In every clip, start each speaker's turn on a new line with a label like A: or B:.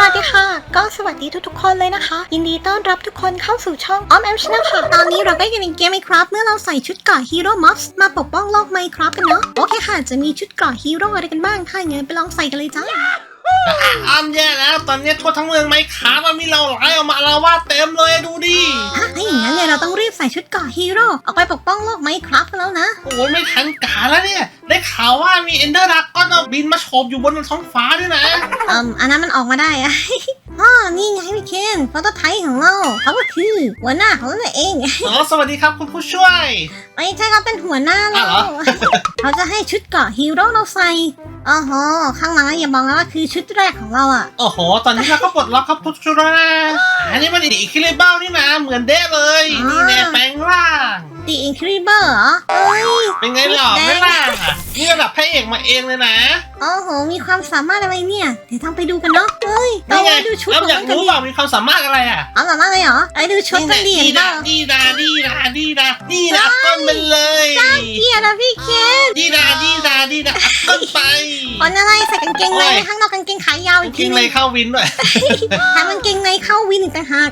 A: สวัสดีค่ะ ก็สวัสดีทุกๆ คนเลยนะคะ ยินดีต้อนรับทุกคนเข้าสู่ช่องออมแอมชนะค่ะ ตอนนี้เราก็อยู่ในเกมไมครับเมื่อเราใส่ชุดเกราะฮีโร่ม็อบส์มาปกป้องโลกไมครับกันเนาะ โอเคค่ะ จะมีชุดเกราะฮีโร่อะไรกันบ้างถ้าอย่างนั้นไปลองใส่กันเลยจ้า
B: อ้ามแย่แล้วตอนนี้ทั่วทั้งเมืองไม่ขามันมีเราหลายออกมาอาละวาดเต็มเลยดูดิ
A: ฮะถ้าอย่างนั้นเนี่ยเราต้องรีบใส่ชุดเกราะฮีโร่ออกไปปกป้องโลกไมครับกันแล้วนะ
B: โอ้ยไม่ทันการแล้วเนี่ย ได้ข่าวว่ามีเอนเดอร์ดักก็บินมาโฉบอยู่บนท้องฟ้าด้วยนะ
A: เอ่มอันนั้นมันออกมาได้อะ อ๋อนี่ไงพี่เคนโปรโตไทป์ของเราเขาก็คือหัวหน้าของเราเอง
B: อ๋อสวัสดีครับคุณผู้ช่วย
A: ไม่ใช่เขาเป็นหัวหน้าเรา
B: อ้าวเหรอ
A: เขาจะให้ชุดเกราะฮีโร่เราใส่อ๋อโหข้างหลังอะอย่ามองนะว่าคือชุดแรกของเราอะ
B: โอ้โห ตอนนี้เราก็ปลดล็อกครับทุกชุดแล้วนะอันนี้มันอีกคิริเบ้านี่นะเหมือนเด้เลย นี่แน่แปลงร่าง
A: The Incredible เหรอเอ้ย
B: เป็นไงหล่อไม่ล่ะนี่ระดับพระเอกมาเองเลยนะ
A: โอ้โห มีความสามารถอะไรเนี่ย เดี๋ยวต้องไปดูกันเนาะเฮ้ยเรา
B: นี่ไง
A: ไปดูชุด
B: เรา
A: ของ
B: อยา
A: มั
B: ก
A: นกัน
B: รู้
A: ดิ
B: เปล่ามีความสามารถอะไรอะ
A: เอาสามารถเลยเหรอไปดูชุดกันดิ
B: ดี
A: เห็นเป
B: ดา
A: ล่า
B: ดีดาดีดาดีดาดีดาต้นไปเลย
A: เกียร์นะพี่เคน
B: ดีดาดีดาดีดาต้นไป
A: อ๋ออะไรใส่กางเกงใน
B: โอ้ย
A: ข้างนอกกางเกงขายาวอีกที
B: กิ้ง
A: นึ
B: เลย
A: ง
B: เข้าวินด้วย
A: แถมกางเกงในเข้าวินอีกต่างหาก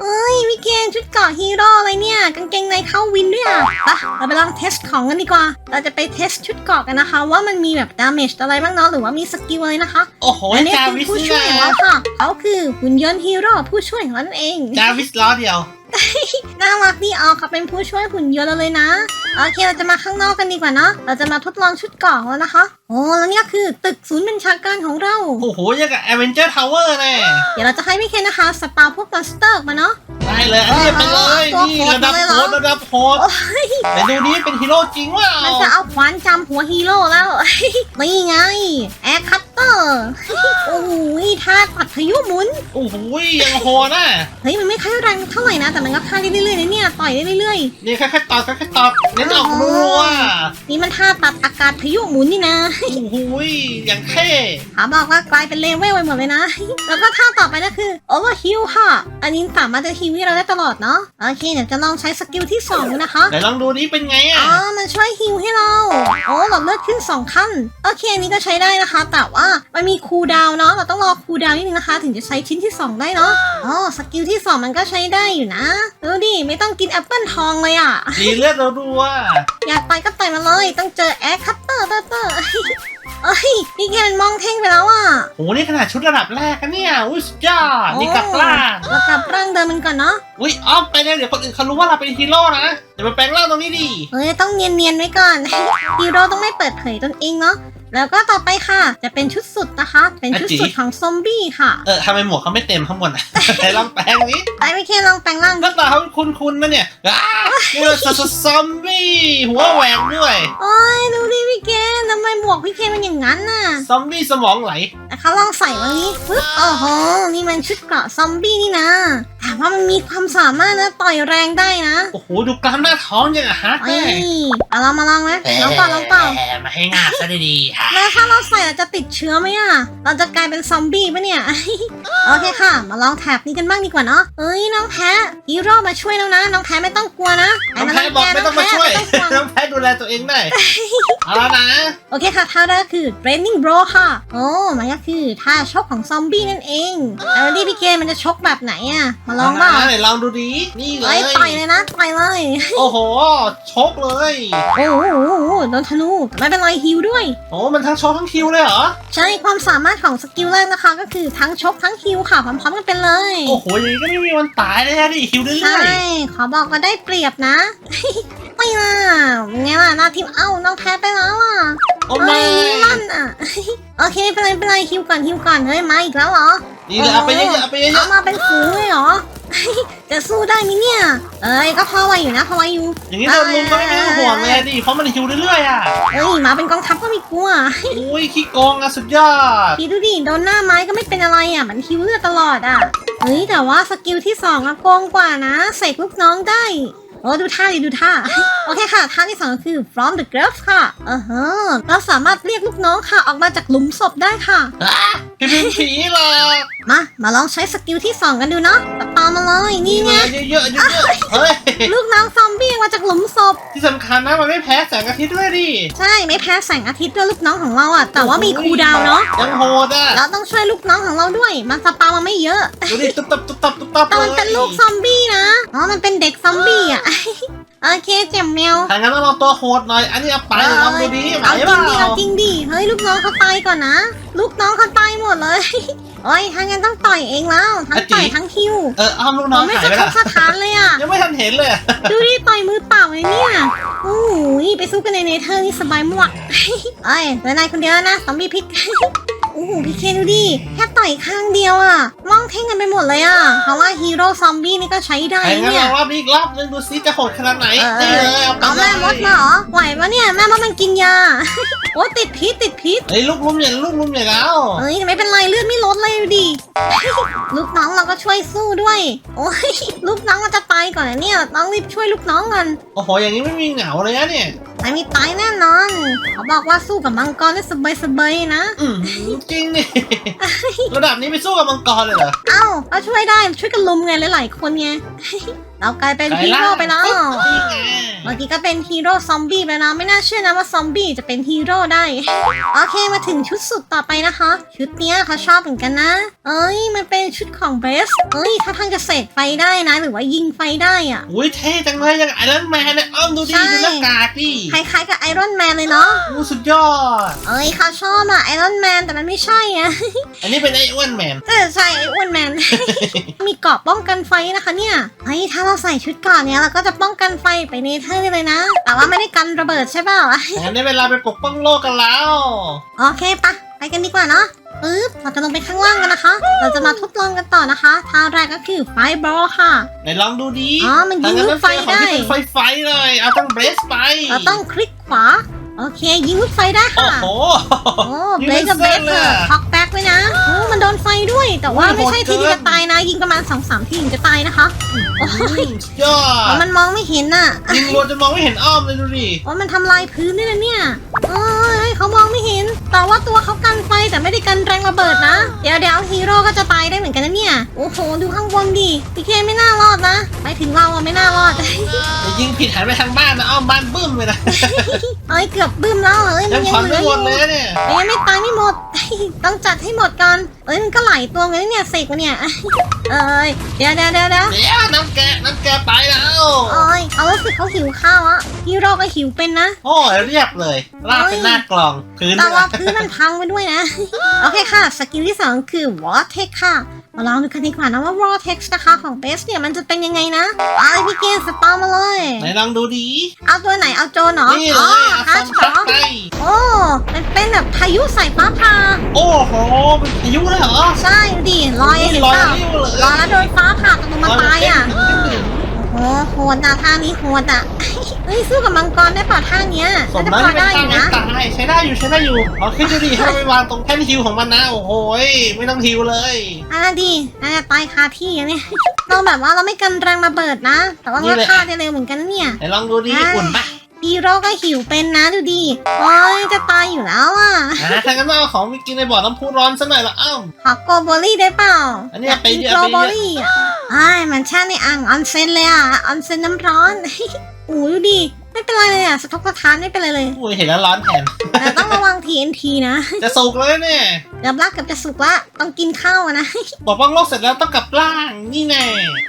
A: เอ้ยพี่เคนชุดเกราะฮีโร่อะไรเนี่ย กางเกงในเข้าวินด้วยอะไปเราไปลองเทสของกันดีกว่า เราจะไปเทสชุดเกราะกันนะคะ ว่ามันมีแบบดาเมจอะไรบ้างเนาะหรือว่ามีสกิลอะไรนะคะ
B: โอ้โห
A: อันนี้
B: จา
A: คือ
B: วิส
A: ผู้
B: นี่
A: ช่วยของ
B: นะ
A: เราค่ะเขาคือหุ่นยนต์ฮีโร่ผู้ช่วยของเรานั่นเอง
B: จาวิสล้อเดียว
A: น่ารักดีออกเขาเป็นผู้ช่วยหุ่นยนต์เราเลยนะโอเคเราจะมาข้างนอกกันดีกว่าเนาะเราจะมาทดลองชุดเกราะแล้วนะคะ โอ้แล้วเนี่ยคือตึกศูนย์บัญชาการของเรา
B: โอ้โหยังกับ a อเวนเจอร์ทาวเวอร์แน่
A: เดี๋ยวเราจะให้พี่เคนนะคะสปาพวกมอนสเตอร์ออกมาเนาะ
B: ได้เลยอันนี้ไปเลย
A: ตัว
B: นี่
A: โหด
B: ระดับ
A: เลยเห
B: โห
A: รอ
B: ดระดับโหด
A: โอ้ย
B: ไปดูนี้เป็นฮีโร่จริงว่า
A: มันจะเอาขวานจำหัวฮีโร่แล้ว นี่ไง แอร์คัตเตอร์ โอ้โหท่าปัดพายุหมุน
B: โอ้โหยังโหดน่ะ
A: เฮ้ย มันไม่ค่อยแรงเท่าไหร่นะ แต่มันก็ฆ่าได้เรื่อยๆนะเนี่ย ต่อยได้เรื่อย
B: นี่แค่แค่ตอบแค่แค่ตอบเน้นออกรัว
A: ๆ นี่มันท่าตัดอากาศพายุหมุนนี่นะ
B: โอ้โหอย่างเท่
A: ขาบอกว่ากลายเป็นเลเวลไปหมดเลยนะ แล้วก็ท่าต่อไปก็คือ Overheal ค่ะ อันนี้สามารถจะฮีลให้เราได้ตลอดเนาะโอเคเดี๋ยวจะลองใช้สกิลที่สองนะคะ
B: ไหนลองดูนี้เป็นไง
A: อ๋
B: อะ
A: อมันช่วยฮิลให้เราโอ้หลอดเลือดขึ้น 2 ขั้นโอเคอันนี้ก็ใช้ได้นะคะ แต่ว่ามันมีคูลดาวน์เนาะเราต้องรอคูลดาวน์นิดนึงนะคะ ถึงจะใช้ชิ้นที่ 2 ได้เนาะอ๋อสกิลที่ 2 มันก็ใช้ได้อยู่นะดูดิไม่ต้องกินแอปเปิลทองเลยอะ
B: ดีเลือดรัว
A: อยากต่อยก็ต่อยมาเลย ต้องเจอแอร์คัตเตอร์เตอร์ เตอร์เอ้ยพี่แกมันมองเท่งไปแล้วอะ
B: ๆโอ้โหนี่ขนาดชุดระดับแรกกันเนี่ย อุ้ยสุดยอดนี่กลับล่าง
A: เรากลับร่างเดิมมันก่อนเนาะ
B: อุ้ยอ้อมไปเลยเดี๋ยวคนอื่นเขารู้ว่าเราเป็นฮีโร่นะเดี๋ยวมาแปลงร่างตรงนี้ดิ
A: เอ้ยต้องเนียนๆไว้ก่อน ฮีโร่ต้องไม่เปิดเผยตนเองเนาะ แล้วก็ต่อไปค่ะ จะเป็นชุดสุดนะคะ เป็นชุดสุดของซอมบี้ค่ะ
B: เออทำไมหมวกเขาไม่เต็มข้างบนอะไหนลองแปลงนี้
A: ไปไม่แค่ลองแปลงร่าง
B: หน้าตาเขาคุ้นๆนะเนี่ยอ้านี่มันซซอมบี้หัวแหวกด้วย
A: โอ้ยดูดิพี่เคนทำไมหมวกพี่เคนมันอย่างนั้นน่ะ
B: ซอมบี้สมองไหล
A: แต่เขาลองใส่วันนี้ปึ๊บโอ้โหนี่มันชุดเกราะซอมบี้นี่นะ แต่ว่ามันมีความสามารถนะต่อยแรงได้นะ
B: โอ้โหดูกล้ามหน้าท้องยังอะฮะ
A: เอ้
B: แม่
A: ยเอาลองมาลองไหมลองเปล่าลองเปล่า
B: แหมมาให้งาบซะดีๆฮะ
A: แล้วถ้าเราใส่เราจะติดเชื้อไหมอะ เราจะกลายเป็นซอมบี้ปะเนี่ย โอเคค่ะ มาลองแท็บนี้กันบ้างดีกว่าเนาะเอ้ยน้องแพ้ฮีโร่มาช่วยแล้วนะ น้องแพ้ไม่ต้องกลัวนะ
B: น้องแพ้บอกไม่ต้องมาช่วย
A: น้องแพ้ ไม่ต้องกลัว
B: น้องแพ้ดูแลตัวเองได้ เอาละนะ
A: โอเคค่ะท่าแรกคือ training bro ค่ะโอ้มันก็คือท่าชกของซอมบี้นั่นเองแล้วนี่พี่เกมันจะชกแบบไหนอะมาลองบ้า
B: เานะไหนลองดูดีนี่เล
A: เอ้
B: ย
A: ยต่อยเลยนะต่อยเลย
B: โอ้โห ชกเลย
A: โอ้โหโดนธนูแต่ไม่เป็นไรฮิวด้วย
B: โอ้มันทั้งชกทั้งคิวเลยเหรอ
A: ใช่ ความสามารถของสกิลแรกนะคะ ก็คือทั้งชกทั้งฮิวค่ะพร้อมๆกันเป็นเลย
B: โอ้โหอย่างนี้ก็ไม่มีวันตายเลยอะดิคิวเรื่
A: ใช่
B: อย
A: ขอบอกว่าได้เปรียบนะไม่ล่ะไงล่ะหน้าทีมเอ้าน้องแพ้ไปแล้วอะ
B: ๆโอ้
A: เฮ้
B: ไม่
A: ยลั่นอะโอเคไม่เป็นไรไม่เป็นไรฮิวก่อนฮิวก่อนเฮ้ยมาอีกแล้วเหรอ
B: นี่เลยเอาไปเยอะๆเอาไปเย
A: เอา
B: อะ
A: มาเป็นฝูงเลยเหรอจะสู้ได้ไหมเนี่ย เอ้ยก็พอไหวอยู่นะพอไหวอยู่
B: ๆอย่างนี้โดนลุมก็ไม่ต้องห่วงเลยอะดิเพราะมันคิวเรื่อยๆอะ
A: เอ้ยมาเป็นกองทัพก็ไม่กลัว
B: อุ้ยขี้โกงอะสุดยอด
A: พี่ดูดิโดนหน้าไม้ก็ไม่เป็นอะไรอะมันฮิวเลือดตลอดอะเฮ้ยแต่ว่าสกิลที่สองอะโกงกว่านะเสกลูกน้องได้ โอ้ดูท่าดิดูท่า โอเคค่ะ ท่าที่สองก็คือ from the grave ค่ะเออฮะเราสามารถเรียกลูกน้องค่ะ ออกมาจากหลุมศพได้ค่ะ
B: พี่พิมพ์ผีหรอก
A: มา มาลองใช้สกิลที่สองกันดูเนาะปะปามาเลยนี่ไง
B: เยอะๆเยอะๆเฮ้ย
A: ลูกน้องซอมบี้มาจากหลุมศพ
B: ที่สำคัญนะมันไม่แพ้แสงอาทิตย์ด้วยดิ
A: ใช่ไม่แพ้แสงอาทิตย์ด้วยลูกน้องของเราอะ แต่ว่ามีคูลดาวน์เนาะ
B: ยังโหดอะ
A: เราต้องช่วยลูกน้องของเราด้วย มันสปามาไม่เยอะ
B: ดูดิตุ๊บตับตุ๊บตับตุ๊บตับ
A: แต่
B: เล
A: มัน
B: ย
A: เป็นลูกซอมบี้นะ อ๋อ มันเป็นเด็กซอมบี้อะโอเคเจ็มแมว
B: ถ้างั้นต้องลองตัวโหดหน่อย อันนี้เอาไปลองดูดิไหว
A: เอาจ
B: เป
A: ริ
B: ล่าง
A: ดิเอาจริงดิเฮ้ยลูกน้องเขาตายก่อนนะ ลูกน้องเขาตายหมดเลย โอ้ยถ้างั้นต้องต่อยเองแล้วทั้งต่อยทั้งคิว
B: เอออ้อมลูกน้
A: เรา
B: อง
A: ไม่
B: หาย
A: สะ
B: ไป
A: ท
B: ละ
A: กสถานเลยอะ
B: ยังไม่ทันเห็นเลย
A: ดูดิต่อยมือเปล่าเลยเนี่ยโอ้ยไปสู้กันในเนเธอร์นี่สบายมาก เอ้ยเหลือนายคนเดียวแล้วนะซอมบี้พิษ โอ้โหพี่เคนดูดิแค่ต่อยข้างเดียวอะมองเท่งกันไปหมดเลยอะเพราะว่าฮีโร่ซอมบี้นี่ก็ใช้ได้
B: ไอ้งั้น
A: เนี่
B: ล
A: ย
B: องรอบนี้อีกรอบนึงดูซิจะโหดขนาดไหน
A: เอ
B: นี่
A: อ
B: เลยเอาไป
A: เอา
B: เล
A: แม่มด
B: ย
A: มาเหรอไหวปะเนี่ยแม่มดมันกินยา โอ้ติดพิษติดพิษ
B: เฮ้ยลูกลุมใหญ่ลูกลุมใหญ่แล้ว
A: เอ้ยไม่เป็นไรเลือดไม่ลดเลยดูดิ ลูกน้องเราก็ช่วยสู้ด้วย โอ้ยลูกน้องมันจะตายก่อนนะเนี่ยต้องรีบช่วยลูกน้องกัน
B: โอ้โหอย่างนี้ไม่มีเหงาเลยนะเนี่ย
A: ไม่มีตายแน่นอน เขาบอกว่าสู้กับมังกรได้สบายสบายๆนะ
B: อืมจริงนี่ ระดับนี้ไปสู้กับมังกรเลยเหรอ
A: เอ้าก็ช่วยได้ช่วยกันลุมไงหลายๆคนไง เรากลายเป็นฮีโร่ไปแล้ว
B: นี่ไง
A: เมื่อกี้ก็เป็นฮีโร่ซอมบี้ไปแล้วไม่น่าเชื่อนะว่าซอมบี้จะเป็นฮีโร่ได้ โอเคมาถึงชุดสุดต่อไปนะคะ ชุดเนี้ยเขาชอบเหมือนกันนะ เอ้ยมันเป็นชุดของเบสเอ้ยถ้าทางจะเสกไฟได้นะ หรือว่ายิงไฟได้อะ
B: อุ้ยเท่จังเลยอย่างไอรอนแมนเนี่ยอ้อมดูดิ
A: ใช่
B: ดูหน้ากากดิ
A: คล้ายๆกับไอรอนแมนเลยเนาะ
B: อู้สุดยอด
A: เอ้ยเขาชอบอะไอรอนแมนแต่มันไม่ใช่อะ
B: อันนี้เป็นไออ้วนแมน
A: เออใช่ไออ้วนแมนมีเกราะป้องกันไฟนะคะเนี่ยเฮ้ยถ้าเราใส่ชุดเกราะเนี้ยเราก็จะป้องกันไฟไปเนเธอร์เลยนะ แต่ว่าไม่ได้กันระเบิดใช่เปล่า
B: งั้นได้เวลาไปปกป้องโลกกันแล้ว
A: โอเคปะไปกันดีกว่าเนาะปึ๊บเราจะลงไปข้างล่างกันนะคะ เราจะมาทดลองกันต่อนะคะท่าแรกก็คือไฟบอลค่ะ
B: ไหนลองดูดิ
A: อ๋อมันยิง
B: ถ้างั้
A: ลูกไฟ
B: ของที่
A: ได้
B: เป็นไฟไฟเลย เอาต้องเบรสไป
A: เราต้องคลิกขวา โอเค ยิงลูกไฟได้
B: โอ้
A: ค่ะ
B: โห
A: โอ้
B: ยิ
A: เบ
B: ง
A: ร
B: เป็น
A: กกับเบรก
B: เส้นเลย
A: เอ
B: อะ
A: อฮอกแบ็กไว้นะโอ้มันโดนไฟด้วย แต่ว่า
B: โอ้ย
A: ไม่ใช่
B: โหด
A: ที
B: เกิน
A: เดียวจะตายนะ ยิงประมาณสองสามทีถึงจะตายนะคะโอ้ย
B: สุดยอ
A: เพราะ
B: ด
A: มันมองไม่เห็นน่ะ
B: ยิงรัวจนมองไม่เห็นอ้อมเลยดูดิ
A: โอ้ยมันทำลายพื้นด้วยนะเนี่ยโอ้ยเขามองไม่เห็น แต่ว่าตัวเขากันไฟ แต่ไม่ได้กันแรงระเบิดนะ เดี๋ยวเดี๋ยวฮีโร่ก็จะตายได้เหมือนกันนะเนี่ย โอ้โห ดูข้างบนดิพี่เคไม่น่ารอดนะไปถึงเราอะไม่น่ารอด
B: แต่ยิงผิดหันไปทางบ้านนะอ้อมบ้านบึ้มเลยนะ
A: เอ้ยเกือบบึ้มแล้วเอ้ยมั
B: ยั
A: น
B: ง
A: ยัง
B: ผ่อน
A: เหลื
B: ไม่
A: อ
B: หม
A: อ
B: ดเลย
A: ยู่
B: เนี่ย
A: มันยังไม่ตายไม่หมด ต้องจัดให้หมดก่อน เอ้ยมันก็หลายตัวเลยเนี่ยเสกมาเนี่ย เอ้ยเดี๋ยวเดี๋ยวเดี๋ยวเดี๋ยว
B: เดี๋ยวน้ำแกะน้ำแกะไปแล้ว
A: โอ้ยเขารู้สึกเขาหิวข้าวอะฮีโร่ก็หิวเป็นนะ
B: โอ้ยเรียบเลยลากเป็นหน้ากล่องพื้น
A: แต่
B: ด้วย
A: ว่า
B: นะ
A: พื้นมันพังไปด้วยนะโอเคค่ะ สกิลที่ 2 คือ Vortex ค่ะ มาลองดูกันดีกว่านะว่า Vortex นะคะของเบสเนี่ยมันจะเป็นยังไงนะเอาเลยพี่เกณฑ์สตาร์มาเลย
B: ไหนลองดูดี
A: เอาตัวไหนเอาโจนเหรอ
B: นี่เล
A: อ๋อย
B: เอา
A: ฮั
B: ซั
A: ช
B: ม
A: เหร
B: พัด
A: อ
B: ไป
A: โอ้มันเป็นแบบพายุใส่ฟ้าผ่า
B: โอ้โหเป็นพายุเลยเหรอ
A: ใช่ดูดิลอยเห็น
B: ลอย
A: เปล่า
B: ริ้วเลย
A: ลอยแล้วโดนฟ้าผ่าตกลงมาตายอะ
B: ลอยเป็น
A: โอ้โหโหดนะท่านี้โหดอะ เฮ้ยสู้กับมังกรได้เปล่าท่าเนี้ย
B: สม
A: น่าจะ
B: นั้น
A: พอ
B: ที่เป็น
A: ได้อ
B: ท่า
A: ยู่
B: ไม่
A: นะ
B: ตายใช้ได้อยู่ใช้ได้อยู่เอาขึ้นดูดิให้ไปวางตรงแท่นฮิวของมันนะโอ้โหยไม่ต้องฮิวเลย
A: อ่าดีน่าจะตายคาที่อะเนี่ย เราแบบว่าเราไม่กันแรงระเบิดนะ แต่ว่า
B: นี่
A: ก็
B: เลย
A: ฆ่าได้เร็วเหมือนกันนะเนี่ย
B: ไหนลองดูดิ
A: อ่า
B: อุ่นปะ
A: ฮีโร่ก็หิวเป็นนะดูดิโอ้ยจะตายอยู่แล้วอะ
B: อ่าถ้างั้นเอาของไปกินในบ่อน้ำพุร้อนซะหน่อยละอ้าว
A: ขอโกโบลี่ได้เปล่า
B: อันนี้
A: ยากกิน
B: ไปเยอะ
A: โก
B: ไปเยอะ
A: โบลี่อะไอ้ายมันแช่ในอ่างออนเซ็นเลยอะออนเซ็นน้ำร้อน อู้ดูดิ ไม่เป็นไรเลยอะสะทกสะท้านไม่เป็นไรเลย
B: อุ้ยเห็นแล้วร้อนแทน
A: แต่ต้องระวัง TNT นะ
B: จะสุกเลยเนี่ย
A: เดี๋ยวรักเกับจะสุกละต้องกินข้าวอะนะ
B: บอกป้องโลกเสร็จแล้วต้องกลับร่างนี่แน่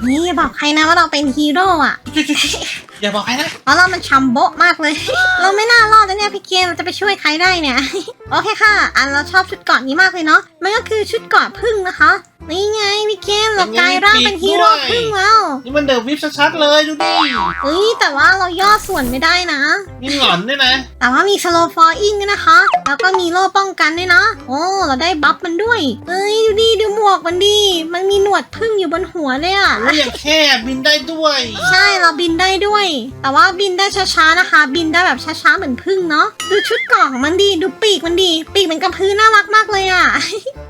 A: นี่อย่าบอกใครนะว่าเราเป็นฮีโร่อะ
B: อย่าบอกใครนะ
A: เพราะเรามันชัมโบะมากเลย เราไม่น่ารอดนะเนี่ยพี่เกมเราจะไปช่วยใครได้เนี่ย โอเคค่ะ อันเราชอบชุดเกราะนี้มากเลยเนาะ มันก็คือชุดเกราะพึ่งนะคะ นี่ไงพี่เกมเรากลายร่างเป็นฮีโร่พึ่งแล้ว
B: นี่มันเดอะวิฟชัดๆเลยดูดิ
A: เฮ้ยแต่ว่าเราย่อส่วนไม่ได้นะ
B: มีหงอนด้วยนะ
A: แต่ว่ามีสโลฟอร์อิงด้วยนะคะ แล้วก็มีโล่ป้องกันด้วยนะ โอ้เราได้บัฟมันด้วยเฮ้ยดูดิดูหมวกมันดิมันมีหนวดพึ่งอยู่บนหัวเลยอะ
B: แล้วอย่างแค่บินได้ด้วย
A: ใช่เราบินได้ด้วย แต่ว่าบินได้ช้าๆนะคะ บินได้แบบช้าๆเหมือนพึ่งเนาะดูชุดเกราะของมันดีดูปีกมันดี ปีกมันกระพือน่ารักมากเลยอะ่ะ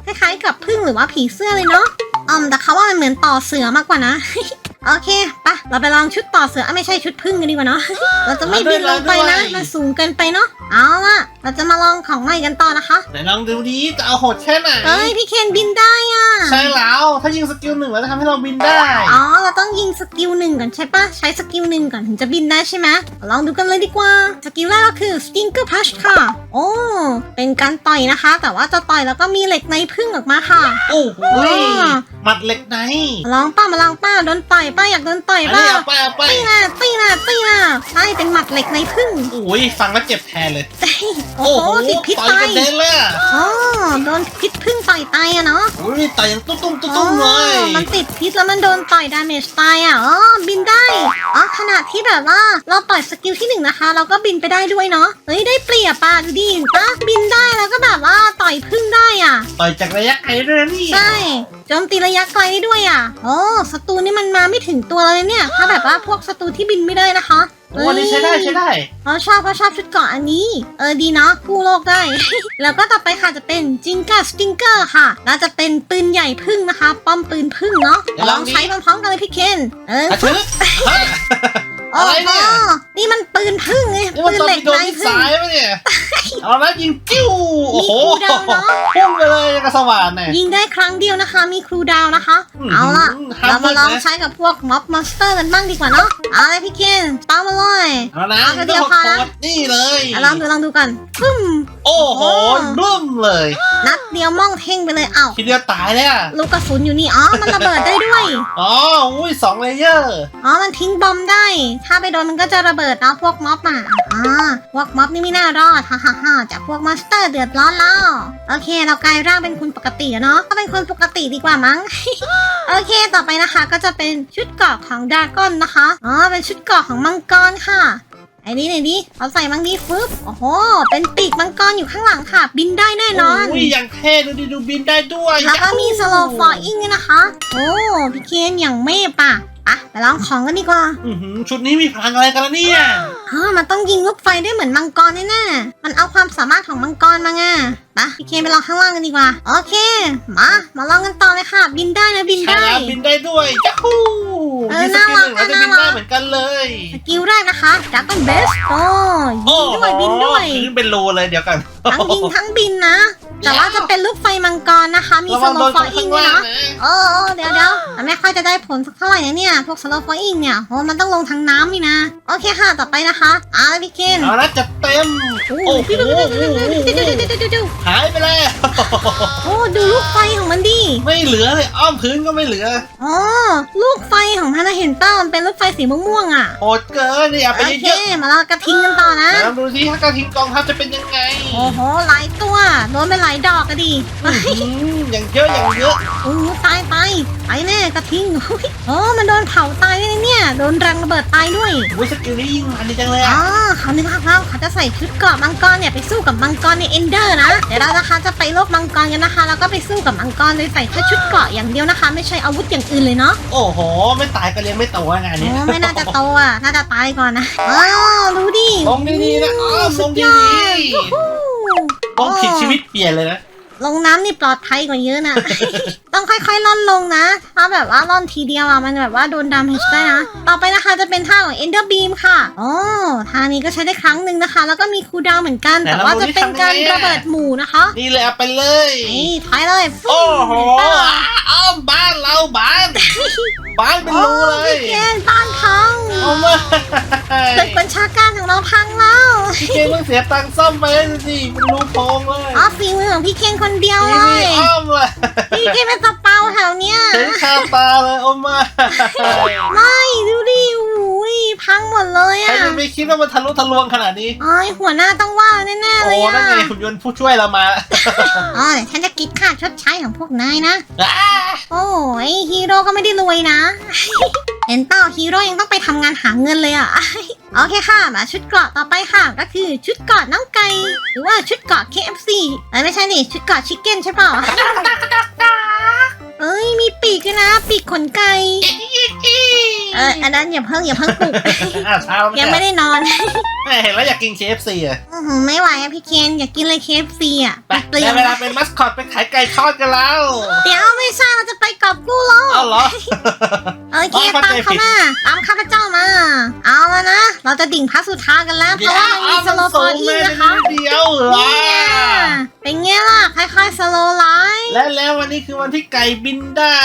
A: คล้ายๆกับพึ่งหรือว่าผีเสื้อเลยเนาะอืมแต่เขาว่ามันเหมือนต่อเสือมากกว่านะ โอเคปะเราไปลองชุดต่อเสืออะไม่ใช่ชุดพึ่งกันดีกว่าเนาะ เราจะไม่บินลงไปนะ มันสูงเกินไปเนาะ เอาล่ะ เราจะมาลองของใหม่กันต่อนะคะ
B: ไหนลองดูดีจะเอาโหดแค่ไหน
A: เอ้ยพี่เคนบินได้อะ
B: ใช่แล้วถ้ายิงสกิลหนึ่งแล้วจะทำให้เราบินได้
A: อ๋อ เราต้องยิงสกิลหนึ่งก่อนใช่ปะใช้สกิลหนึ่งก่อนถึงจะบินได้ใช่ไหมลองดูกันเลยดีกว่า สกิลแรกก็คือ Stinger Punch ค่ะ โอ้ เป็นการต่อยนะคะ แต่ว่าจะต่อยแล้วก็มีเหล็กในพึ่งออกมาค่ะ
B: โอ้โห
A: อ๋อ
B: หมัดเหล็กใน
A: มาลองป้ามาลองป้าโดนต่อยป้าอยากโดนต่อย
B: อัน
A: ป้า
B: นี้เอาไปเอาไป
A: ตีน่ะตีน่ะตีน่ะใช่เป็นหมัดเหล็กในพึ่ง
B: โอ้ยฟังแล้วเจ็บแทนเลย
A: โอ้โหติดพิษ
B: ต่อย
A: ตาก
B: ระ
A: ย
B: เด็นเลยอะ
A: อ๋อโดนพิษพึ่งต่อยตายอะเนาะ
B: โอ้ยต่อยอย่างตุ้มตุ้มตุ้มตุ้มเลย
A: อ๋อมันติดพิษแล้วมันโดนต่อยดาเมจตายอะอ๋อบินได้อ๋อขนาดที่แบบว่าเราต่อยสกิลที่หนึ่งนะคะ เราก็บินไปได้ด้วยเนาะเฮ้ยได้เปรียบป่ะดูดิปะบินได้แล้วก็แบบว่าต่อยพึ่งได้อะ
B: ต่อยจากระยะไกลด้วยนะนี่
A: ใช่ โจมตีระยะไกลได้ด้วยอะโอ้ศัตรูนี่มันมาไม่ถึงตัวเลยเนี่ย ถ้าแบบว่าพวกศัตรูที่บินไม่ได้นะคะ
B: โอ้อันนี้ใช้ได้ใช้ได้
A: เราชอบเพราะชอบชุดเกราะอันนี้ เออดีเนาะกู้โลกได้ แล้วก็ต่อไปค่ะจะเป็นจิงก a สติงเกอร์ค่ะ แล้วจะเป็นปืนใหญ่พึ่งนะคะ ป้อมปืนพึ่งเนาะ
B: เดี๋ยว
A: ล
B: ล
A: อ
B: องงดิ
A: ใช้พร้อมๆกันเลยพี่เคน เออ
B: อาชึกฮะ
A: โอ้
B: อะไรเนี่ย
A: โหนี่มันปืนพึ่งไง
B: นี่มัน
A: ปืน
B: ตอน
A: เหล็
B: มี
A: ก
B: โดน
A: ใน
B: ที่
A: พึ่ง
B: ซ้ายปะเนี่ย เอาแล้วยิงจิ้ว โอ้โห
A: มีคูลดาวน์เนอะ
B: พุ่งไปเลยอย่างกับสว่านเนี่ย
A: ยิงได้ครั้งเดียวนะคะ มีครูดาวนะคะ
B: อืม
A: เอาล่ะ
B: ห้าม
A: เรามาลอง
B: มืดนะ
A: ใช้กับพวกม็อบมอนสเตอร์กันบ้างดีกว่าเนาะเอาเลยพี่เคนเป้ามาเลย
B: เอานะ
A: เอา
B: ไม่
A: เดี๋
B: ต้
A: ย
B: อ
A: ว
B: ง
A: พอ
B: โค
A: นะ
B: ตรนี่เลย
A: อะลองดูลองดูกันปึ้ม
B: โอ้โห
A: โอ้
B: บลุ่มเลย
A: นัดเดียวม่องเท่งไปเลยเอ้า
B: ทีเดียวตายเลยอะ
A: ลูกกระสุนอยู่นี่ อ๋อ มันระเบิดได้ด้วย
B: อ๋ออุ้ยสองเลเยอร์
A: อ๋อ มันทิ้งบอมได้ถ้าไปโดนมันก็จะระเบิดเนาะพวกม็อบอะอ่าพวกม็อบนี่ไม่น่ารอดฮ่าฮ่าฮ่าจากพวกมอนสเตอร์เดือดร้อนแล้วโอเค เรากลายร่างเป็นคนปกติอะเนาะก็เป็นคนปกติดีกว่ามั้ง โอเคต่อไปนะคะ ก็จะเป็นชุดเกราะของดราก้อนนะคะอ๋อเป็นชุดเกราะของมังกรค่ะไอ้นี่ไหนดิเอาใส่มังดีฟึบโอ้โห เป็นปีกมังกรอยู่ข้างหลังค่ะ บินได้แน่นอน
B: อุ้ยอย่างเท่ดูดิดูบินได้ด้วย
A: แล้วก็มีสโล
B: ยา
A: ฟอร์อิงด้วยนะคะ โอ้พี่เคนอย่างเมฆอะ อะไปลองของกันดีกว่า
B: อื้อหือชุดนี้มีพลังอะไรกันล่ะเนี่ย
A: ฮะมันต้องยิงลูกไฟได้เหมือนมังกรแน่ๆมันเอาความสามารถของมังกรมาไง ไปพี่เคนไปลองข้างล่างกันดีกว่า โอเค มา มาลองกันต่อเลยค่ะ บินได้นะบิน
B: ใช่
A: ได้
B: แล้วบินได้ด้วยยัฮู
A: เออ
B: มีสกิลหนึ่ง
A: น่า
B: เรา
A: รัก
B: จะบิน
A: น่ารั
B: ได้
A: ก
B: เหมือนกันเลย
A: สกิลแรกนะคะดักกอนเบสโอ้ยิงด้วยบินด้วย
B: ถึงเป็นรูเลยเดี๋ยวกัน
A: ทั้งยิงทั้งบินนะ แต่ว่าจะเป็นลูกไฟมังกรนะคะ มี
B: ระ
A: ส
B: วัง
A: โล
B: โดน
A: ฟอร์อิ
B: ข้างง
A: ด้วย
B: ล่าง
A: นะ
B: นะ
A: เออเออเดี๋ยวเดี๋ยวมันไม่ค่อยจะได้ผลสักเท่าไหร่นะเนี่ย พวกสโลฟอร์อิงเนี่ยโอ้มันต้องลงทางน้ำนี่นะ โอเคค่ะ ต่อไปนะคะอาร์พี่เคน
B: เอาละจะเต็ม
A: โอ้
B: โอ้
A: โห
B: โหหายไปแล้ว
A: โอ้ดูลูกไฟของมันดิ
B: ไม่เหลือเลยอ้อมพื้นก็ไม่เหลือ
A: อ๋อลูกไฟของมันนะเห็นเป้ามันเป็นลูกไฟสีม่วงๆอะ
B: โหดเกินเนี่ยเอาไป
A: โอเค
B: เยอะ
A: มาเรากระทิงกันต่อนะ
B: ๆแล้วดูสิถ้ากระทิงกองทัพจะเป็นยังไง
A: โอ้โหหลายตัวโดนไปหลายดอกอะดิ
B: อืมอย่างเยอะอย่างเยอะ
A: โอ้โหตายตายตายแน่กระทิงโอ้ยโอ้มันโดนเผาตายด้วยนะเนี่ยโดนรังระเบิดตายด้วย
B: โอ้ยสกิลนี้ยิงมันดีจังเลย
A: อ๋
B: อะ
A: อเขานึกว่าเราเขาจะใส่ชุดเกราะมังกรเนี่ยไปสู้กับมังกรในเอนเดอร์นะเดี๋ยวเรานะคะจะไปโลกมังกรกันนะคะ แล้วก็ไปสู้กับมังกรโดยใส่แค่ชุดเกราะอย่างเดียวนะคะ ไม่ใช่อาวุธอย่างอื่นเลยเนาะ
B: โอ้โห ไม่ตายก็เลี้ยงไม่โตอะงาน
A: โอ้
B: นี้
A: ไม่น่าจะโตอะน่าจะตายก่อนนะอ้าวดูดิ
B: ลงดีๆนะอ้อมลงดี
A: วู้ฮู้
B: ๆลงผิดชีวิตเปลี่ยนเลยนะ
A: ลงน้ำนี่ปลอดภัยกว่าเยอะนะ ต้องค่อยๆล่อนลงนะถ้าแบบว่าล่อนทีเดียวอะมันแบบว่าโดนดาเมจได้นะ ต่อไปนะคะจะเป็นท่าของ Ender Beam ค่ะโอ้ท่านี้ก็ใช้ได้ครั้งหนึ่งนะคะ แล้วก็มีคูลดาวน์เหมือนกัน
B: ไหน
A: แต่
B: ลอง
A: ว่า
B: ดู
A: จะ
B: ดิ
A: เป็นการ
B: ทำไงอะ
A: ระเบิดหมู่นะคะ
B: นี่เลยเอาไปเลย
A: นี่ถอยเลยฟึ่
B: โอ้
A: ม
B: โห
A: เห็นปะ
B: อ้อมบ้านเราบ้าน บ้านเป็น
A: โอ้
B: รูเลย
A: พี่เกณฑ์บ้านพัง
B: เอามา
A: ตึกบัญชาการของเราพังแล้ว
B: พี่เกมต้องเสียตังค์ซ่อมไปเลยสิเป็นรูโพงเลย
A: อ๋อฝีมือของพี่เคนคนเดียวเล
B: นี่
A: ย
B: นี่อ้อมเลย
A: พี่เคนเป็นสเปาแถวเนี้ย
B: เห็นคาตาเลยโอ้มา
A: ไม่ดูดิอุ้ย พังหมดเลย
B: ใคร
A: อะ
B: จะไปคิดว่ามันทะลุทะลวงขนาดนี้
A: อ๋อหัวหน้าต้องว่าแน่ๆเล
B: โอ้
A: ย
B: นั่
A: อะ
B: นไงหุ่นยนต์ผู้ช่วยเรามา
A: อ๋อเดี๋ยวฉันจะคิดค่าชดใช้ของพวกนายนะ
B: อ้า
A: โอ้ยฮีโร่ก็ไม่ได้รวยนะ เห็นเปล่าฮีโร่ยังต้องไปทำงานหาเงินเลยอะ โอเคค่ะมาชุดเกราะต่อไปค่ะก็คือชุดเกราะน้องไก่หรือว่าชุดเกราะ KFC เอ้ยไม่ใช่นี่ชุดเกราะชิคเก้นใช่เปล่า เอ้ยมีปีกด้วยนะ ปีกขนไก่เอออันนั้นอย่าเพิ่งอย่าเพิ่งปลุก
B: อะเช้าแล้ว
A: ยังไม่ได้นอน
B: แม่เห็นแล้วอยากกิน KFC อะ
A: อื้อหือไม่ไหวอะพี่เคนอยากกินเลย KFC อะ
B: ไป
A: เปลือ
B: ได้
A: ง
B: เวลาเป็นมัสคอตไปขายไก่ทอดกันแล้ว
A: เดี๋ยวไม่ใช่เราจะไปกอบกู้โลก
B: เอาเหรอ
A: โอเค
B: อ๋อเข้า
A: ตาม
B: ใจ
A: เขา
B: ผิด
A: มาตามข้าพเจ้ามา เอาแล้วนะ เราจะดิ่งพักสุดท้ายกันแล้ว เพราะว่ามันมีสโลว์ฟอร์อีนะคะ
B: เดียวเหรอ
A: นี่ไงเป็นไงล่ะคล้ายๆสโลว์ไลท์
B: และแล้ววันนี้คือวันที่ไก่บินได้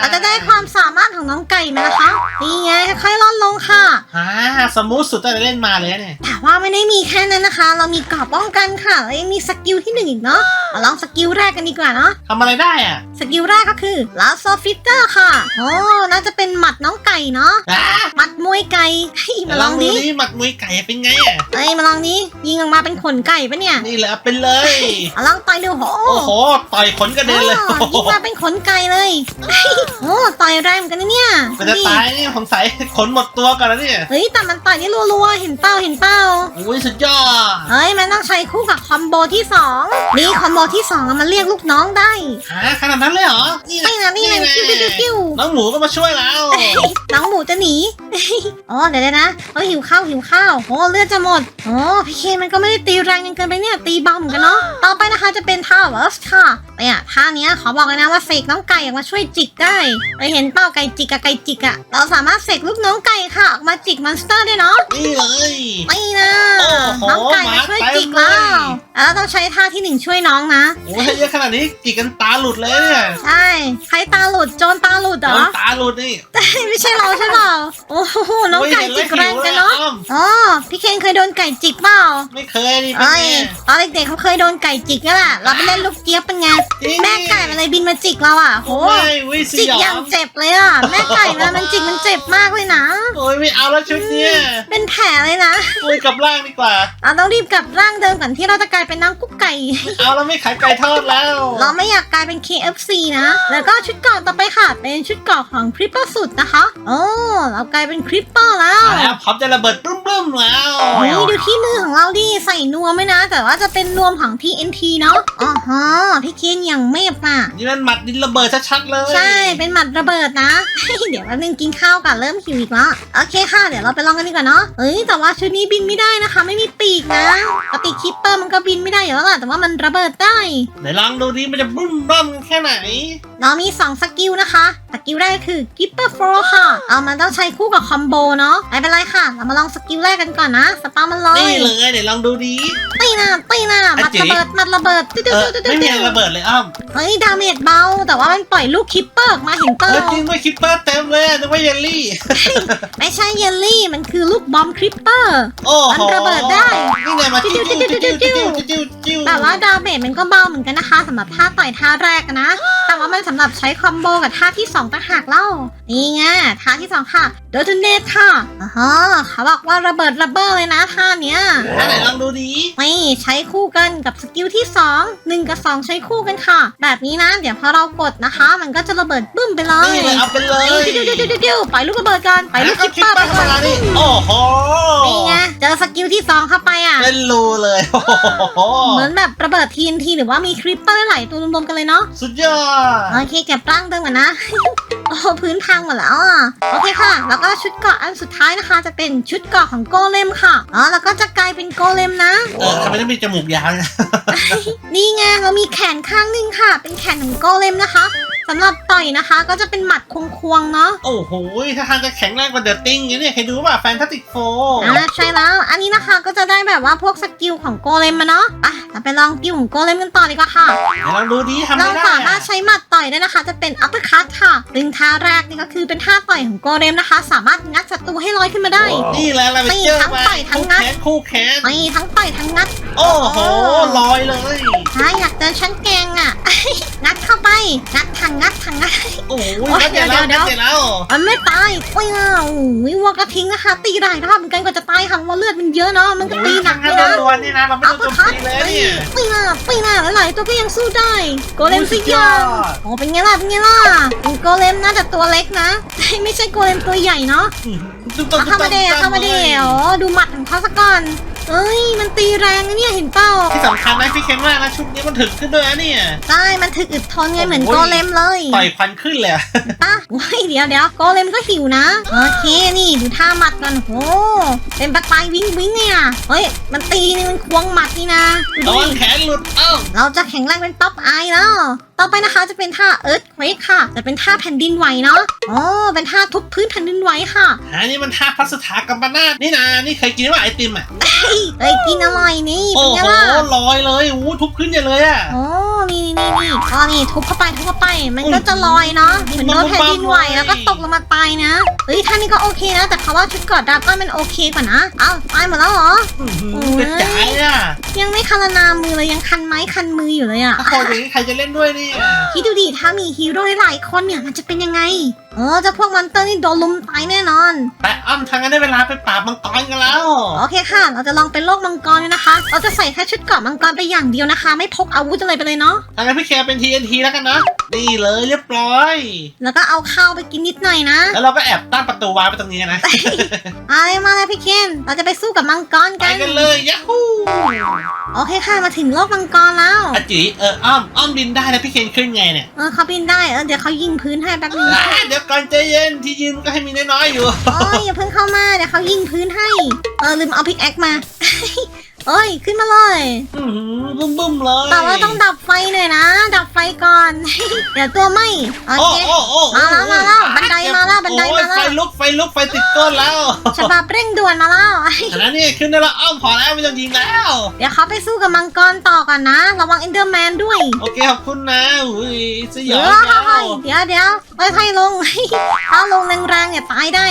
A: เราจะได้ความสามารถของน้องไก่มานะคะนี่ไงค่อยๆล่อนลงค่ะ
B: อ่าสมูทสุดตั้งแต่เล่นมาเลยเนี่ย
A: แต่ว่าไม่ได้มีแค่นั้นนะคะ เรามีกรอบป้องกันค่ะแล้วยังมีสกิลที่หนึ่งอีกเนาะมาลองสกิลแรกกันดีกว่าเนาะ
B: ทำอะไรได้อะ
A: สกิลแรกก็คือลาโซฟิเตอร์ค่ะโอ้น่าจะเป็นหมัดน้องไก่เนาะ
B: อะ
A: หมัดมวยไก่เฮ้ยมาลองดิ
B: นี่หมัดมวยไก่เป็นไงอะ
A: เฮ้ยมาลองดิยิงออกมาเป็นขนไก่ปะเนี่ย
B: นี่แหละเป็นเลย
A: มาลองต่อยดูโห
B: โอ้โหต่อยขนกระเด็นเลย
A: อ๋อยิงมาเป็นขนไก่เลยเฮ้ยโอ้ต่อยแรงเหมือนกันนะเนี่ย
B: มันจะตายนี่ผมใส่ขนหมดตัวก่อนแล้วเนี่ย
A: เฮ้ยแต่มันต่อยนี่รัวๆเห็นเป้าเห็นเป้า
B: อุ้ยสุดยอด
A: เฮ้ยมันต้องใช้คู่กับคอมโบที่สองนี่คอมโบที่สองอะมันเรียกลูกน้องได้
B: ฮะขนาดนั้นเลยเหรอ
A: ไม่นะนี่นะกิ้วกิ้วกิ้วกิ้ว
B: น้องหมูก็มาช่วยแล้ว
A: เฮ้ยน้องหมูจะหนีอ๋อเดี๋ยวๆนะเฮ้ยหิวข้าวหิวข้าวโอ้เลือดจะหมดโอ้พี่เคนมันก็ไม่ได้ตีแรงยังเกินไปเนี่ยตีเบาเหมือนกันเนาะต่อไปนะคะจะเป็นท่าเวิร์สค่ะเนี่ยท่าเนี้ยขอบอกเลยนะว่าเสกน้องไก่ออกมาช่วยจิกได้ไปเห็นเป้าไก่จิกกับไก่จิกอะเราสามารถเสกลูกน้องไก่ค่ะออกมาจิกมอนสเตอร์ได้เนาะ
B: นี่เลย
A: ไม่นะ
B: โอ้โห
A: น้องไก่มาช่วยจิกแล้ว
B: มาเต็มเลย
A: แล้วต้องใช้ท่าที่หนึ่งช่วยน้องนะ
B: โอ้ยเยอะขนาดนี้จีกันตาหลุดเลยเนี่ย
A: ใช่ใครตาหลุดโจรตาหลุดเหรอ
B: โดนตาหลุดนี่
A: ไม่ใช่เราใช่เปล่าโอ้โหน้องไก่จิกแรงกันเนาะ
B: อ้อม
A: อ๋อพี่เคนเคยโดนไก่จิกเปล่า
B: ไม่เคยนี่เป็น
A: เอ้ย
B: ไง
A: ตอนเด็กๆเขาเคยโดนไก่จิกนี่แหละเราไปเล่นลูกเจี๊ยบเป็นไง
B: จริง
A: แม่ไก่มันเลยบินมาจิกเราอะโห
B: โอ้ยวิส
A: จิก
B: ยอ
A: อย่าง
B: ง
A: เจ็บเลยอะ แม่ไก่นะมันจิกมันเจ็บมากเลยนะ
B: โอ้ยไม่เอาแล้วชุดเนี้ย
A: เป็นแผลเลยนะ
B: คุยกับร่างดีกว่า
A: เราต้องรีบกลับร่างเดิมก่อนที่เราจะกลายเป็นน้องกุ๊กไก่
B: เอาแล้วไม่ขายไก่ทอดแล้ว
A: เราไม่อยากกลายเป็น KFC นะ แล้วก็ชุดเกราะต่อไปค่ะ เป็นชุดเกราะของคริปเปอร์สุดนะคะ โอ้ เรากลายเป็นคริปเปอร์แล้ว
B: เอาแล้วพร้อมจะระเบิดปรึ้ มๆแล้ว
A: เฮ้ยดูที่มือของเราดิใส่นวมไหมนะ แต่ว่าจะเป็นนวมของ TNT เนาะอ๋อฮะพี่เคนอย่างเมฟอะ
B: นี่มันหมัดดินระเบิดชัดๆเลย
A: ใช่เป็นหมัดระเบิดนะ เดี๋ยวแป๊บนึงกินข้าวก่อนเริ่มหิวอีกแล้วโอเคค่ะ เดี๋ยวเราไปลองกันดีกว่าเนาะเอ้ยแต่ว่าชุดนี้บินไม่ได้นะคะ ไม่มีปีกนะปกติคิปเปอร์มันก็บินไม่ได้อยู่แล้วแหละแต่ว่ามันระเบิดได้
B: ไหนลองดูดิมันจะบึ้มบ้มแค่ไหน
A: เรามี2สกิลนะคะสกิลแรกคือ Gipper Flow ค่ะ เอามันต้องใช้คู่กับคอมโบเนาะไม่เป็นไรค่ะ เรามาลองสกิลแรกกันก่อนนะสปามันเลย
B: นี่เลยเดี๋ยวลองดูดิ
A: ตีหน้าตีหน้า
B: อะ
A: มัด
B: จิ๋
A: ระเบิดมัดระเบิดติ๊ด
B: เอ
A: ติ๊ด
B: อ
A: ติ๊ด
B: ไม่มี
A: ติ๊
B: อะไร
A: ด
B: ระเบิดเลยอ้อม
A: เฮ้ยดาเมจเบา แต่ว่ามันปล่อยลูกคิปเปอร์ออกมาเห็นเป
B: เอ
A: ล่า
B: อจริงด้วยคิปเปอร์เต็มเลยนึกว่าเยลลี่
A: ไม่ใช่เยลลี่มันคือลูกบอมคริปเปอร์
B: โอ้โห
A: มันระเบิดได้
B: นี่ไงมาจิ้วจิ้วจิ้วจิ้วจิ้วจิ้วจิ้ว
A: แต่ว่าดาเมจมันก็เบาเหมือนกันนะคะสำหรับท่าต่อยท่าแรกอะนะ แต่ว่ามันสำหรับใช้คอมโบกับท่าที่2ต่างหากเล่านี่ไงท่าที่2ค่ะโดทูเนตค่ะอ๋อเขาบอกว่าระเบิดระเบ้อเลยนะท่าเนี้ย
B: อันไหนลองดูดิ
A: นี่ใช้คู่กันกับสกิลที่2 1กับ2 ใช้คู่กันค่ะ แบบนี้นะ เดี๋ยวพอเรากดนะคะ มันก็จะระเบิดบึ้มไปเลย
B: นี่เลยเอาไปเลย
A: นี่เดี๋ยวเดี๋ยวเดี๋ยวเดี๋ยวปล่อยลูกระเบิดก่อนปล่อยลูกคิป
B: คิ
A: เป
B: ป
A: อร์
B: เป
A: ไป
B: อร์ธร
A: ก่
B: รม
A: อน
B: ดานี่โอ้โห
A: นี่ไงเจอสกิลที่2เข้าไปอะ
B: เป็นรูเลยโอ้โห
A: เหมือนแบบระเบิด TNT หรือว่ามีคริปเปอร์หลายตัวรวมๆกันเลยเนาะ
B: สุดยอด
A: โอเคเก็บร่างเดิมก่อนนะโอ้พื้นพังหมดแล้วอะโอเคค่ะ แล้วก็ชุดเกราะอันสุดท้ายนะคะ จะเป็นชุดเกราะของโกเลมค่ะอ๋อแล้วก็จะกลายเป็นโกเลมนะ
B: เออทำไมต้องมีจมูกยาวเนี่ย
A: นี่ไงเรามีแขนข้างหนึงค่ะ เป็นแขนของโกเลมนะคะ สำหรับต่อยนะคะ ก็จะเป็นหมัดควงๆเนาะ
B: โอ้โหถ้าทางจะแข็งแรงกว่าเดอะติงอย่างเนี่ยเคยดูป่ะแฟนตาติกโฟ
A: อ่าใช่แล้ว อันนี้นะคะก็จะได้แบบว่าพวกสกิลของโกเลมมาเนาะไปเราไปลองสกิลของโกเลมกันต่อดีกว่าค่ะ
B: เดี๋ยวลองดูดิทำ
A: เรา
B: ไม่ได้
A: สามารถใช้หมัดต่อยได้นะคะ จะเป็นอัปเปอร์คัตค่ะซึ่งท่าแรกนี่ก็คือเป็นท่าต่อยของโกเลมนะคะ สามารถงัดศัตรูให้ลอยขึ้นมาได้
B: นี่แหละเราไปเจอ
A: ทั้ง
B: มา
A: ต่อยทั้ง
B: คู่
A: งัด
B: แขนคู่แขน
A: ไม่ทั้งต่อยทั้งงัด
B: โอ้โหลอยเลย
A: ถ้าอยากเจอชั้นแกงอะงัดเข้าไปงัดทางงัดทางงัด
B: โอ้โห
A: โอ้ย
B: นัดเดียวแล้ว
A: เดี๋
B: นั
A: ยว
B: ดเดียวแล้ว
A: มันไม่ตายเอ้ยอ้าวอุ้ยวัวกระทิงนะคะตีหลายรอบเหมือนกันกว่าจะตายค่ะเพราะว่าเลือดมันเยอะเนาะมันก็ตีหนัก
B: ทั้
A: เล
B: ง
A: ย
B: นั้น
A: นะ
B: ล้วนๆนี่นะเราไม่
A: อัป
B: ต้อง
A: เปอ
B: โจ
A: ร์
B: ม
A: คัต
B: ตีเลย
A: ปี
B: เนี่ย
A: ปีหน้าปีหน้าหลายๆตัวก็ยังสู้ได้โกเลม
B: สุ
A: สิ
B: ด
A: ย
B: ย
A: อ
B: อ
A: ด
B: ด
A: โอ้เป็นไงล่ะเป็นไงล่ะเป็นโกเลมน่าจะตัวเล็กนะ ไม่ใช่โกเลมตัวใหญ่เนาะ
B: ตุ๊บตุ๊บ
A: เอาเข้ามาเดะเข้ามาเดะอ๋อดูหมัดของเขาซะก่อน เอ้ย มันตีแรงนะเนี่ยเห็นเปล่า
B: ที่สำคัญนะพี่เคนว่านะชุดนี้มันถึกขึ้นด้วยนะเนี่ย
A: ใช่มันถึกอึดทนไงเหมือน
B: โอ้ย
A: โกเลมเลย
B: ต่อยควันขึ้นเลยอะ
A: ป่ะว้ายเดี๋ยวเดี๋ยวโกเลมก็หิวนะ โอเคนี่ดูท่าหมัดก่อนโห เป็นประกายวิ้งวิ้งเนี่ยเฮ้ย มันตีนี่มันควงหมัดนี่นะดู
B: ระวัง
A: ดิ
B: แขนหลุดเอ้า
A: เราจะแข็งแรงเป็นป๊อปอายแล้วต่อไปนะคะจะเป็นท่า Earthquake ค่ะ จะเป็นท่าแผ่นดินไหวเนาะอ๋อเป็นท่าทุบพื้นแผ่นดินไหวค่ะ
B: อันนี้มันท่าพัสถากัมปนาตนี่นะนี่เคยกินว่าไอติมอะ
A: เฮ้ยเอ้ยกินอร่อยนี่
B: โอ้
A: เป็นไง
B: โห
A: ล่ะ
B: ลอยเลยอู้ทุบขึ้นใหญ่เลยอะ
A: โอ้นี่นี่นี่นี่อ๋อนี่ทุบเข้าไปทุบเข้าไป มันก็จะลอยเนาะเหมือนโดนแผ่นดินไหวแล้วก็ตกลงมาตายนะเฮ้ยท่านี้ก็โอเคนะ แต่เขาว่าชุดเกอดดราก้อนมันโอเคกว่านะ เอ้าตายหมดแล้วเหรอ
B: อื้อหือกระจายอะ
A: ยังไม่คันละนามือเลยยังคันไม้คันมืออยู่เลยอะ
B: โอ้โหอย่างนี้ใครจะเล่นด้วยเนี่ย
A: คิดดูดิถ้ามีฮีโร่หลายๆคนเนี่ยมันจะเป็นยังไง เออเจะพวกมอนเตอร์นี่โดนลุมตายแน่นอน
B: แต่อ้อมทางนั้นได้เวลาไปปราบมังกรกันแล้ว
A: โอเคค่ะ เราจะลองเป็นโลกมังกรดูนะคะ เราจะใส่แค่ชุดเกราะมังกรไปอย่างเดียวนะคะ ไม่พกอาวุธอะไรไปเลยเนาะ
B: ทางนั้นพี่แคร์เป็น TNT แล้วกันนะนี่เลยเรียบร้อย
A: แล้วก็เอาข้าวไปกินนิดหน่อยนะ
B: แล้วเราก็แอบตั้งประตูวาร์ปไปตรงนี้นะ
A: เอาเลยมาเลยพี่เคนเราจะไปสู้กับมังกร
B: ไป
A: กัน
B: กันเลยยั h ฮู
A: โอเคค่ะมาถึงโลกมังกรแล้ว
B: อาจิเอออ้อมอ้อมบินได้แล้วพี่เคนขึ้นไงเนี่ย
A: เออเขาบินได้เออเดี๋ยวเขายิงพื้นให้แป๊บนึง
B: อ่าเดี๋ยวก่อนใจเย็นที่ยืนก็ให้มีน้อยๆอยู่
A: โอ้ยอย่าเพิ่งเข้ามาเดี๋ยวเขายิงพื้นให้ เออลืมเอาพิกแอคมา เอ้ย ขึ้นมาเลย
B: อื้อหือบึ้มบึ้มๆเลย
A: แต่ว่าต้องดับไฟหน่อยนะ ดับไฟก่อน เดี๋ยวตัวไหมโอ
B: โอ้
A: เค
B: โอ้โอ้
A: มาแล้วมาแล้วบันไดมาแล้วบันไดมาแล้ว
B: โอ้ยไฟลุกไฟลุกไฟติดก้นแล้ว
A: ฉบับเร่งด่วนมาแล้ว
B: อันนั้นนี่ขึ้นได้แล้วอ้อมพอแล้วไม่ต้องยิงแล้ว
A: เดี๋ยวเขาไปสู้กับมังกรต่อก่อนนะ ระวังเอนเดอร์แมนด้วย
B: โอเคขอบคุณนะอุ้ยสย
A: เดี๋
B: อ
A: ยว
B: งแล้ว
A: เดี๋ยวเดี๋ยวค่อยๆลง ถ้าลงแรงๆเนี่ยตายได้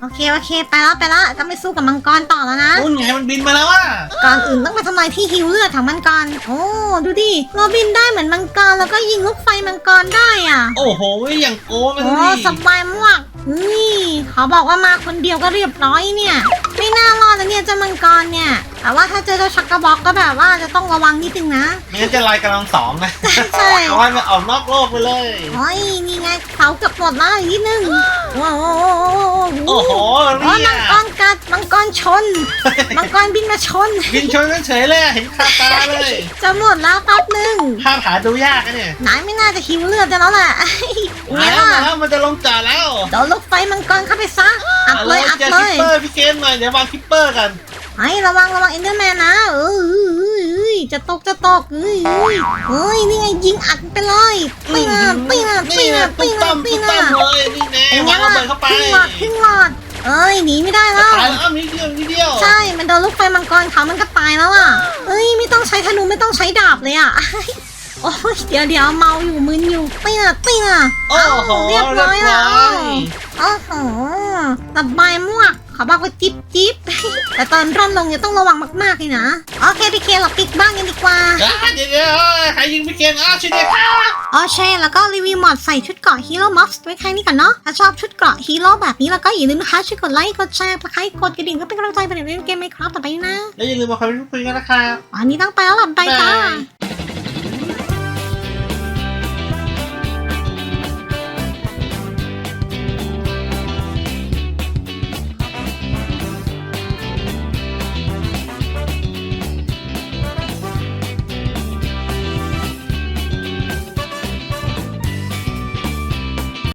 A: โอเคโอเค ไปแล้วไปแล้วจะไปสู้กับมังกรต่อแล้วนะ
B: นู่นไงมันบินมาแล้วอะ
A: ก่อนอื่นต้องไปทำลายที่ฮิวเลือดของมังกรโอ้ดูดิเราบินได้เหมือนมังกรแล้วก็ยิงลูกไฟมังกรได้อะ
B: โอ้โหอย่างโก้มัน
A: โอ้
B: นี่
A: สบายมากนี่เขาบอกว่ามาคนเดียวก็เรียบร้อยเนี่ย ไม่น่ารอดนะเนี่ยเจ้ามังกรเนี่ย แต่ว่าถ้าเจอเจ้าชักกระบอกก็แบบว่าจะต้องระวังนิดนึงนะ
B: ไม่งั้นจะลอยกำลังสองนะ
A: ใช่
B: เอาไว้มันออกนอกโลกไปเลย
A: โอ้ยนี่ไงเขาเกือบหมดแล้วอีกนิดนึงว้าว
B: โอ้โห
A: โอ้ย
B: เนี่
A: มั
B: ย
A: งกรกัดมังกรชน มังกรบินมาชน
B: บินชนกันเฉยเลยอะเห็นคาตาเลย
A: จะหมดแล้วแป๊บนึง
B: ภาพหาดูยากนะเนี่ย
A: นายไม่น่าจะหิวเลือดได้แล้วแหละไง
B: มาแล้ว
A: ล่ะ
B: มาแล้วมันจะลงจอดแล้ว
A: โดนลูกไฟมังกรเข้าไปซะ อัดเลยอัด
B: เจอ
A: เล
B: คิป
A: ย
B: เปอร์พี่เกมหน่อยเดี๋ยววางคิปเปอร์กัน
A: ไอ้ระวังระวังเอ็นเดอร์แมนนะเออเอ้ยเอ้ยเอ้ยจะตกจะตกเอ้ยเอ้ยเอ้ยนี่ไงยิงอัดไปเลยปีน่ะปีน่ะปี
B: นี่
A: น่ะ
B: นะ
A: ปี
B: ตุ๊ก
A: น่ะ
B: ตั้ม
A: ปี
B: ตุ๊ก
A: น่ะ
B: ตั้มเลยนี่แน่
A: เป็นไง
B: วางระ
A: ล่ะ
B: เบิดเข้าไป
A: ครึ่งหลอดครึ่งหลอด เอ้ยหนีไม่ได้แล้ว
B: ตายแล้วนิดเดียวนิดเดียว
A: ใช่ มันโดนลูกไฟมังกรเขามันก็ตายแล้วอะ เอ้ยไม่ต้องใช้ธนูไม่ต้องใช้ดาบเลยอะ โอ้ยเดี๋ยวเดี๋ยวเมาอยู่มึนอยู่ปีน่ะปีน่ะ
B: โอ้โห
A: เรียบร้อยแล้ว
B: เรียบร้อย
A: โอ้โหสบายมากเขาบอกว่าจิ๊บจิ๊บแต่ตอนร่อนลงเนี่ยต้องระวังมากๆเลยนะโอเคพี่เคเราปิดบ้านกันดีกว่า
B: อะเดี๋ยวเดี๋ยวใครยิงพี่เกมอ้าวช่วยด้วยครับ
A: โอเคแล้วก็รีวิวมอดใส่ชุดเกราะฮีโร่ม็อบไว้แค่นี้ก่อนเนาะถ้าชอบชุดเกราะฮีโร่แบบนี้แล้วก็อย่าลืมนะคะช่วยกดไลค์กดแชร์กดไลค์กดกระดิ่งเพื่อเป็นกำลังใจไปในเล่นเกมไหมครับต่อไปนะ
B: แล้วอย่าลืมมาคอมเมนต์พูดคุยกันนะครับ
A: วันนี้ต้องไปแล้วล่ะบายจ้า
B: บาย